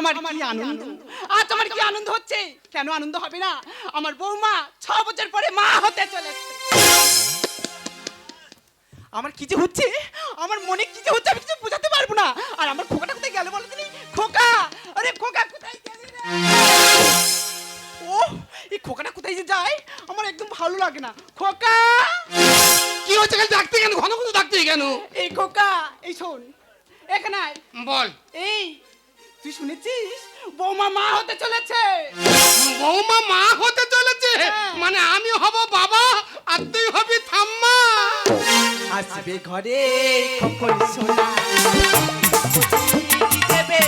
আমার কি আনন্দ? আজ আমার কি আনন্দ হচ্ছে? কেন আনন্দ হবে না? আমার বৌমা ছ বছর পরে মা হতে চলেছে। আমার কি যে হচ্ছে? আমার মনে কি যে হচ্ছে আমি কিছু বোঝাতে পারব না। আর আমার খোকাটা কোথায় গেল বলো তুমি? খোকা! আরে খোকা কোথায় গেলি ও এই খোকাটা কোথায় যে যায়? আমার একদম ভালো লাগে না। খোকা! কি হচ্ছে? কেন ডাকতে কেন? ঘন ঘন ডাকতে কেন? এই খোকা এই শোন এখানে বল। এই তুই শুনেছিস? বৌমা মা হতে চলেছে। বৌমা মা হতে চলেছে? হ্যাঁ। মানে আমি হব বাবা আর তুই হবি থাম্মা আসবে ঘরে খোকন সোনা। দেবে।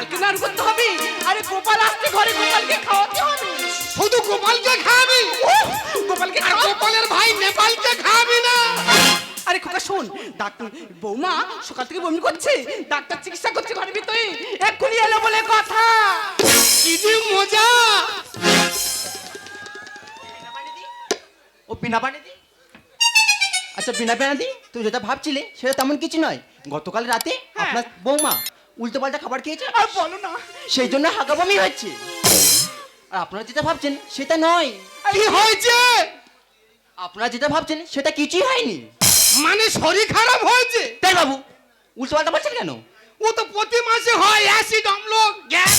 পার নারকেল করতে হবে। আরে গোপাল আসতে ঘরে গোপালকে খাওয়াতে হবে। শুধু গোপালকে খাবি গোপালকে আর গোপালের ভাই নেপালকে খাবি না। আরে খোকা শোন ডাক্তার বৌমা সকাল থেকে বমি করছে ডাক্তার চিকিৎসা করছে ঘরের ভিতরে। এক্ষুনি এলো বলে কথা। কি যে মজা। ও বিনা পানি দি। আচ্ছা বিনা পানি দি? তুই যেটা ভাবছিলে সেটা তেমন কিছু নয়। গতকাল রাতে হ্যাঁ। আপনার বৌমা উল্টো পাল্টা খাবার খেয়েছে? আর বলো না। সেই জন্য হাগা বমি হচ্ছে। আর আপনারা যেটা ভাবছেন সেটা নয়। কি হয়েছে? আপনারা যেটা ভাবছেন সেটা কিছুই হয়নি। মানে শরীর খারাপ হয়েছে? তাই বাবু উল্টো পাল্টা বলছেন কেন? ও তো প্রতি মাসে হয় অ্যাসিড অম্ল গ্যাস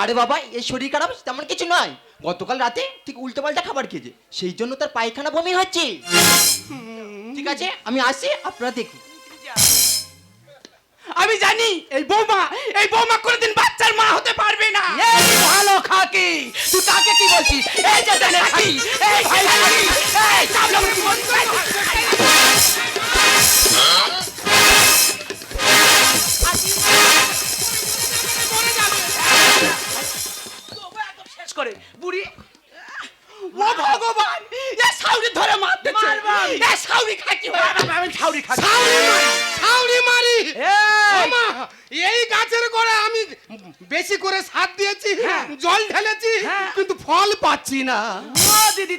আরে বাবা এই শরীর খারাপ তেমন কিছু নয়। গতকাল রাতে ঠিক উল্টো পাল্টা খাবার খেয়েছে। সেই জন্য তার পায়খানা বমি হচ্ছে। ঠিক আছে? আমি আসি আপনারা দেখুন। আমি জানি এই বৌমা এই বৌমা কোনোদিন বাচ্চার মা হতে পারবে না। এই ভালো খাকি, তুই কাকে কি বলছিস? এই যে খাকি এই ভাই এই চাবলা মুখি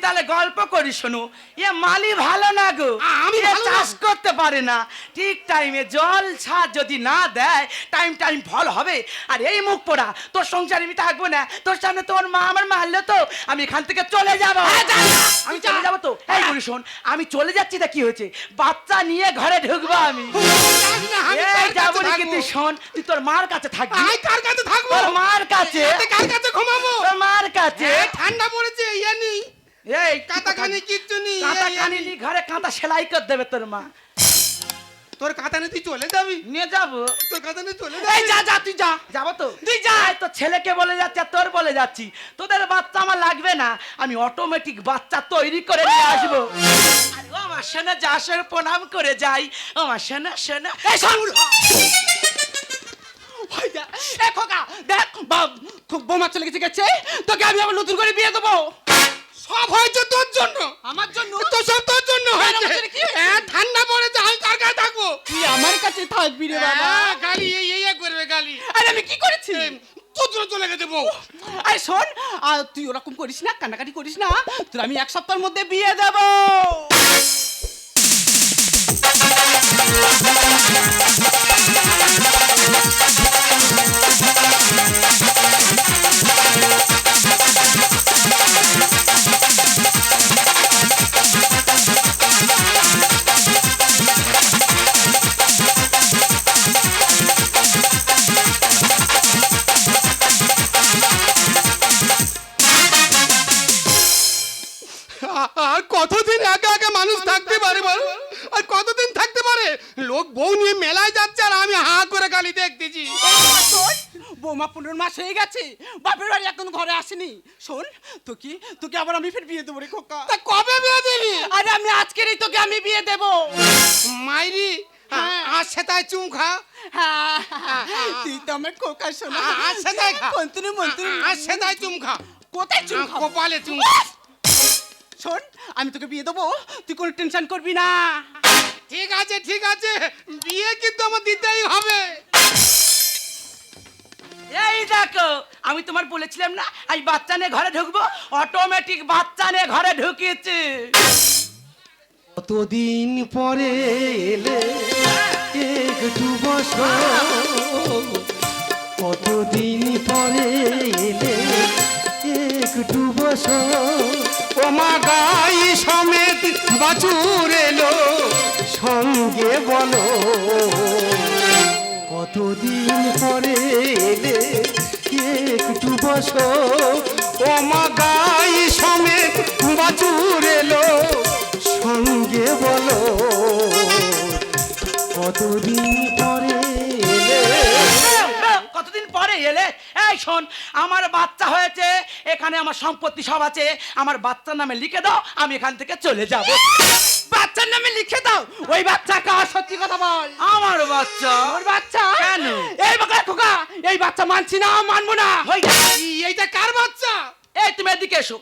তাহলে গল্প করি শোনো। এ মালি ভালো না গো। আমি না। চাষ করতে পারে না। ঠিক টাইমে জল ছাদ যদি না দেয় টাইম টাইম ফল হবে। আর এই মুখ পোড়া তোর সংসারে আমি থাকব না। তোর সামনে তোর মা আমার মারলো তো। আমি এখান থেকে চলে যাব। আমি চলে যাব তো। এই বলি শোন আমি চলে যাচ্ছি তা কি হয়েছে? বাচ্চা নিয়ে ঘরে ঢুকবো আমি। না, যাব থাকব? তুই শোন তুই তোর মার কাছে থাকবি। কার কাছে থাকব? মার কাছে। কার কাছে ঘুমাবো? তোর মার কাছে। ঠান্ডা পড়েছে ইয়ে নি এই কাঁথা কানি কিচ্ছু নেই কাঁথা কানি নি ঘরে কাঁথা সেলাই করে দেবে তোর মা। তোর কাঁথা নিয়ে তুই চলে যাবি? নিয়ে যাব। তোর কাঁথা নিয়ে চলে এই যাবি? যা যা তুই যা। যাব তো। তুই যা। তো ছেলেকে বলে যাচ্ছি তোর বলে যাচ্ছি। তোদের বাচ্চা আমার লাগবে না আমি অটোমেটিক বাচ্চা তৈরি করে নিয়ে আসব। আরে ও আমার সোনা যাসের প্রণাম করে যাই। ও আমার সোনা সোনা। এই যা, এ দেখ বৌমা চলে গেছে গেছে। তোকে আমি আবার নতুন করে বিয়ে দেবো। সব হয়েছে তোর জন্য। আমার জন্য? তো সব তোর জন্য হয়েছে। আমার কি হ্যাঁ, ঠান্ডা পড়েছে আমি কার কাছে থাকব? তুই আমার কাছে থাকবি রে বাবা। হ্যাঁ, গালি এই এই করবে গালি। আরে আমি কি করেছি? তোর জন্য চলে গেছে বউ। আরে শোন তুই ওরকম করিস না কান্নাকাটি করিস না তোর আমি এক সপ্তাহের মধ্যে বিয়ে দেব। বল? আর কতদিন থাকতে পারে? লোক বউ নিয়ে মেলায় যাচ্ছে আর আমি হা করে গালি দেখতেছি। বৌমা পনেরো মাস হয়ে গেছে বাপের বাড়ি এখন ঘরে আসেনি। শোন তোকে তোকে আবার আমি ফের বিয়ে দেবো রে খোকা। তা কবে বিয়ে দিবি? আরে আমি আজকেরই তোকে আমি বিয়ে দেবো। মাইরি হ্যাঁ। আসছে তাই চুম খা। হ্যাঁ, তুই তো আমার খোকা শোনা। আ- আসছে তাই খা। মন্ত্রী মন্ত্রী। আসছে তাই চুম খা। কোথায় চুল খাব? কপালে চুম। শোন আমি তোকে বিয়ে দেবো তুই কোনো টেনশন করবি না। ঠিক আছে ঠিক আছে বিয়ে কিন্তু আমার দিতেই হবে। এই দেখো আমি তোমার বলেছিলাম না এই বাচ্চা নিয়ে ঘরে ঢুকবো অটোমেটিক বাচ্চা নিয়ে ঘরে ঢুকিয়েছে কতদিন পরে এলে একটু বসো কতদিন পরে এলে একটু বসো। ও মা গাই সমেত বাছুর এলো, সঙ্গে বলো, কতদিন পরে এলে একটু বসো? ও মা গাই সমেত বাছুর এলো, সঙ্গে বলো, কতদিন পরে এলে? কতদিন পরে এলে? এই শোন আমার বাচ্চা হয়েছে এখানে আমার সম্পত্তি সব আছে আমার বাচ্চার নামে লিখে দাও আমি এখান থেকে চলে যাব। বাচ্চার নামে লিখে দাও ওই বাচ্চা কার সত্যি কথা বল? আমার বাচ্চা? ওর বাচ্চা? কেন? এই বাচ্চা খোকা এই বাচ্চা মানছি না মানবো না। এইটা কার বাচ্চা? এই তুমি এদিকে এসো।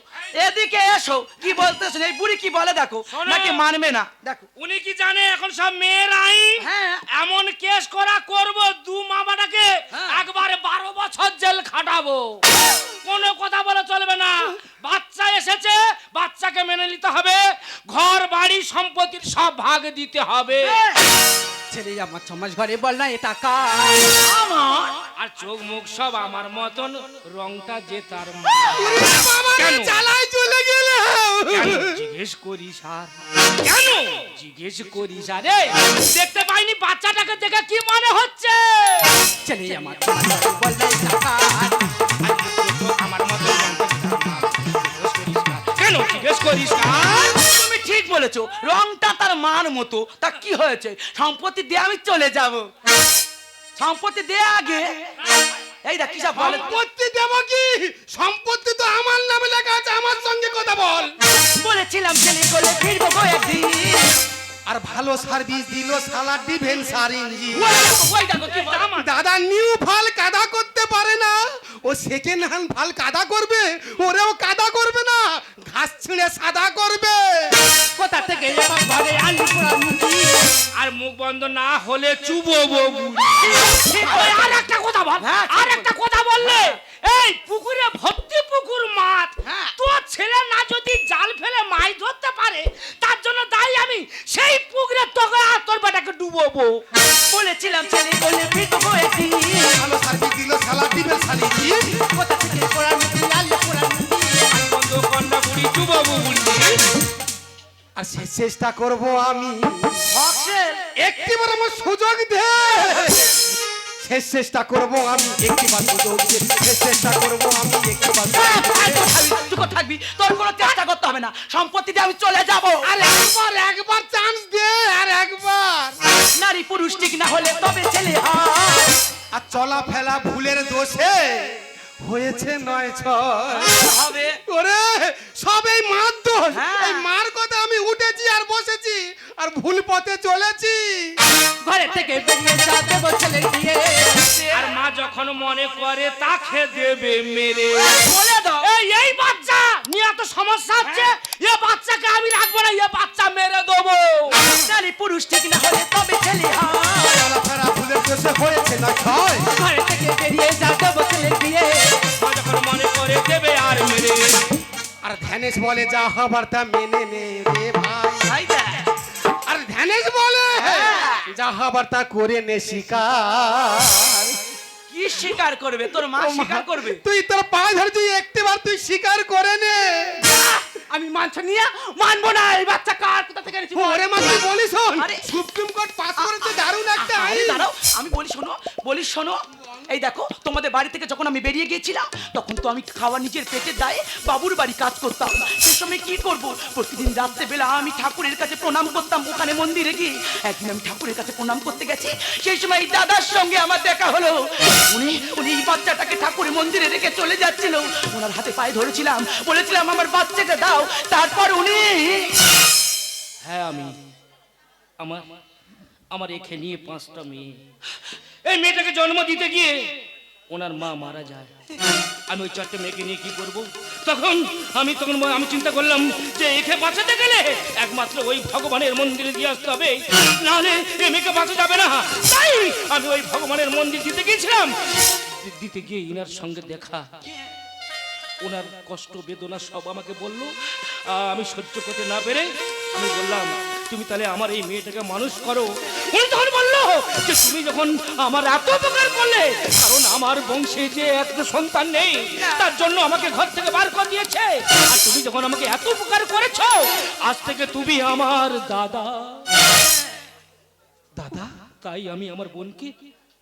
এদিকে এসো। কি বলতেছেন? এই বুড়ি কি বলে দেখো। নাকি মানবে না? দেখো। উনি কি জানে? এখন সব মেয়ের আইন হ্যাঁ। এমন কেস করা করব দু মামাটাকে হ্যাঁ। একবারে বারো বছর জেল খাটাবো। কোনো কথা বলে চলবে না। বাচ্চা এসেছে বাচ্চাকে মেনে নিতে হবে। ঘর বাড়ি সম্পত্তির সব ভাগ দিতে হবে। ছেলে আমার ছ মাস ঘরে বল না এটা কার আমার? আর চোখ মুখ সব আমার মতন রংটা যে তার কেন? চলে গেল। জিজ্ঞেস করিস আর। কেন? জিজ্ঞেস করিস আরে। দেখতে পাইনি বাচ্চাটাকে দেখে কি মনে হচ্ছে? ছেলে আমার বল না এটা কার করিস তুমি ঠিক বলেছ। রংটা তার মান মতো। তা কি হয়েছে? সম্পত্তি দিয়ে আমি চলে যাব। সম্পত্তি দে আগে। এই দেখ কি সব বলে? সম্পত্তি দেব কি? সম্পত্তি তো আমার নামে লেখা আছে আমার সঙ্গে কথা বল। বলেছিলাম ছেলে কোলে ফিরবো একদিন আর ভালো সার্ভিস দিল সালা ডিভেন্সার ইঞ্জিন। দাদা নিউ ফাল কাদা করতে পারে না। ও সেকেন্ড হ্যান্ড ফাল কাদা করবে ওরেও কাদা করবে না ঘাস ছিঁড়ে সাদা করবে। কোথা থেকে ঘরে আলু আর মুখ বন্ধ না হলে চুবো আর একটা কথা বল হ্যাঁ, আর একটা কথা বললে? এই পুকুরে ভর্তি পুকুর মাছ হ্যাঁ। তোর ছেলে না যদি জাল ফেলে মাছ ধরতে পারে তার জন্য দায়ী আমি। সেই পুকুরে তোকে আর তোর বেটাকে ডুবোবো। বলেছিলাম ছেলে বলে ফিরবো হয়েছি। ভালো সার্ভিস দিল সালা দিবে ইঞ্জিন কোথা থেকে পোড়া মুখি আলু পোড়া মুখি বন্ধু কন্যা বুড়ি ডুবোবো বুড়ি আর সে চেষ্টা করব আমি। একটি বার আমার সুযোগ দে। শেষ চেষ্টা করব আমি। একটিবার সুযোগ দে শেষ চেষ্টা করব আমি। একটিবার চুপ থাকবি। তোর কোনো চেষ্টা করতে হবে না। সম্পত্তি দিয়ে আমি চলে যাব। আর একবার একবার চান্স দে আর একবার। নারী পুরুষ ঠিক না হলে তবে ছেলে আর চলা ফেলা ভুলের দোষে হয়েছে নয় ছয়। হবে। ওরে সব এই মার দোষ। হ্যাঁ। এই মার কথা আমি উঠেছি আর বসেছি আর ভুল পথে চলেছি। থেকে বেরিয়ে যা দেবো ছেলে দিয়ে আর মা যখন মনে করে তাকে দেবে মেরে। বলে দাও। এই এই বাচ্চা! নিয়ে এত সমস্যা হচ্ছে। এ বাচ্চাকে আমি রাখব না এ বাচ্চা মেরে দেবো। নারী পুরুষ ঠিক না হলে তবে ছেলে হয়। হয়েছে নয় ছয় ঘরে থেকে বেরিয়ে যা দেবো ছেলে দিয়ে মা যখন মনে করে দেবে আর মেরে। আর ধ্যানেশ বলে যা হবার তা মেনে নে রে ভাই। ভাই ধ্যানেশ বলে। যা হবার তা করে নে শিকার। কি শিকার করবে? তোর মা শিকার করবে? তুই তোর পা ধরে তুই একটিবার তুই শিকার করে নে। আমি মানছ নিয়া মানবো না এই বাচ্চা কার? কোথা থেকে এনেছি? ওরে মা তুই বলিস। সুপ্রিম কোর্ট পাস করেছে দারুণ একটা আইন দাঁড়াও আমি বলি শোনো বলি শোনো এই দেখো, তোমাদের বাড়ি থেকে যখন আমি বেরিয়ে গিয়েছিলাম, তখন তো আমি খাওয়া নিজের পেটের দায়ে বাবুর বাড়ি কাজ করতাম। সে সময় কি করব? প্রতিদিন রাত্রে বেলা আমি ঠাকুরের কাছে প্রণাম করতাম, ওখানে মন্দিরে গিয়ে। একদিন আমি ঠাকুরের কাছে প্রণাম করতে গেছি, সেই সময় দাদার সঙ্গে আমার দেখা হলো। উনি উনি এই বাচ্চাটাকে ঠাকুরের মন্দিরে রেখে চলে যাচ্ছিল। ওনার হাতে পায়ে ধরেছিলাম, বলেছিলাম, আমার বাচ্চাটা দাও। তারপর উনি হ্যাঁ আমি আমার আমার এখে নিয়ে পাঁচটা মেয়ে। এই মেয়েটাকে জন্ম দিতে গিয়ে ওনার মা মারা যায়। আমি ওই চারটে মেয়েকে নিয়ে কি করব? তখন আমি তখন আমি চিন্তা করলাম যে একে বাঁচাতে গেলে একমাত্র ওই ভগবানের মন্দিরে দিয়ে আসতে হবে। নাহলে এ মেয়েকে বাঁচা যাবে না। তাই আমি ওই ভগবানের মন্দির দিতে গিয়েছিলাম। দিতে গিয়ে ইনার সঙ্গে দেখা। ওনার কষ্ট বেদনা সব আমাকে বলল আমি সহ্য করতে না পেরে আমি বললাম তুমি তাহলে আমার এই মেয়েটাকে মানুষ করো। উনি তখন বলল যে তুমি যখন আমার এত উপকার করলে কারণ আমার বংশে যে এত সন্তান নেই তার জন্য আমাকে ঘর থেকে বার করে দিয়েছে। আর তুমি যখন আমাকে এত উপকার করেছ আজ থেকে তুমি আমার দাদা। দাদা? তাই আমি আমার বোনকে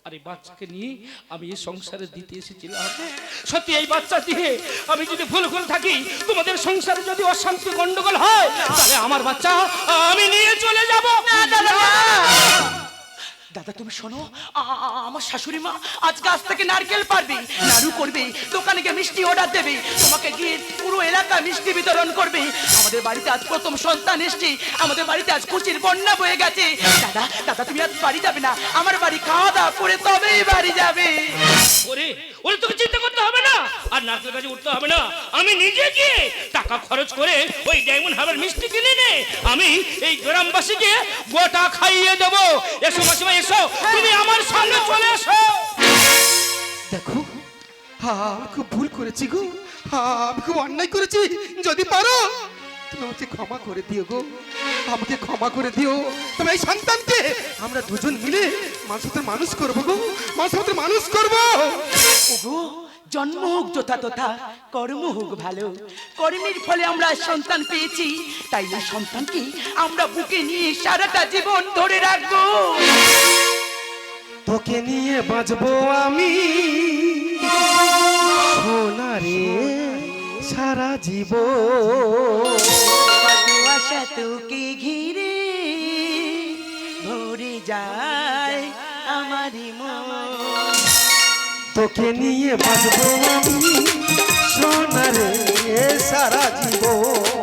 আর এই বাচ্চাকে নিয়ে আমি এই সংসারে দিতে এসেছিলাম। সত্যি এই বাচ্চা দিয়ে আমি যদি ভুল ভুল থাকি, তোমাদের সংসারে যদি অশান্তি গন্ডগোল হয়, তাহলে আমার বাচ্চা, আমি নিয়ে চলে যাব। দাদা তুমি শোনো আমার শাশুড়ি মা আজ গাছ থেকে নারকেল পারবে, নাড়ু করবে, দোকানে গিয়ে মিষ্টি অর্ডার দেবে, তোমাকে গিয়ে পুরো এলাকা মিষ্টি বিতরণ করবে। আমাদের বাড়িতে আজ প্রথম সন্তান এসছে, আমাদের বাড়িতে আজ খুশির বন্যা বয়ে গেছে। দাদা দাদা, তুমি আজ বাড়ি যাবে না, আমার বাড়ি খাওয়া দাওয়া করে তবেই বাড়ি যাবে। ওরে তোকে চিন্তা করতে হবে না। আর নারকেল গাছে উঠতে হবে না। আমি নিজে গিয়ে টাকা খরচ করে ওই ডায়মন্ড হারবার মিষ্টি কিনে নে আমি এই গ্রামবাসীকে গোটা খাইয়ে দেবো। এসো মাসিমা, এসো। তুমি আমার সামনে চলে এসো। দেখো হ্যাঁ খুব ভুল করেছি গো। হ্যাঁ খুব অন্যায় করেছি, যদি পারো। তুমি আমাকে ক্ষমা করে দিও গো। আমাকে ক্ষমা করে দিও। তুমি এই সন্তানকে আমরা দুজন মিলে মানুষের মানুষ করব গো। মানুষের মানুষ করব। ওগো জন্ম হোক যথা তথা কর্ম হোক ভালো। কর্মের ফলে আমরা সন্তান পেয়েছি তাই এই সন্তানকে আমরা বুকে নিয়ে সারাটা জীবন ধরে রাখব। তোকে নিয়ে বাঁচবো আমি। সোনারে। সারা জীব। আশা তোকে ঘিরে ভরে যায় আমার মন? তোকে নিয়ে বাঁচবো আমি সোনারে সারা জীবন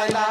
my life.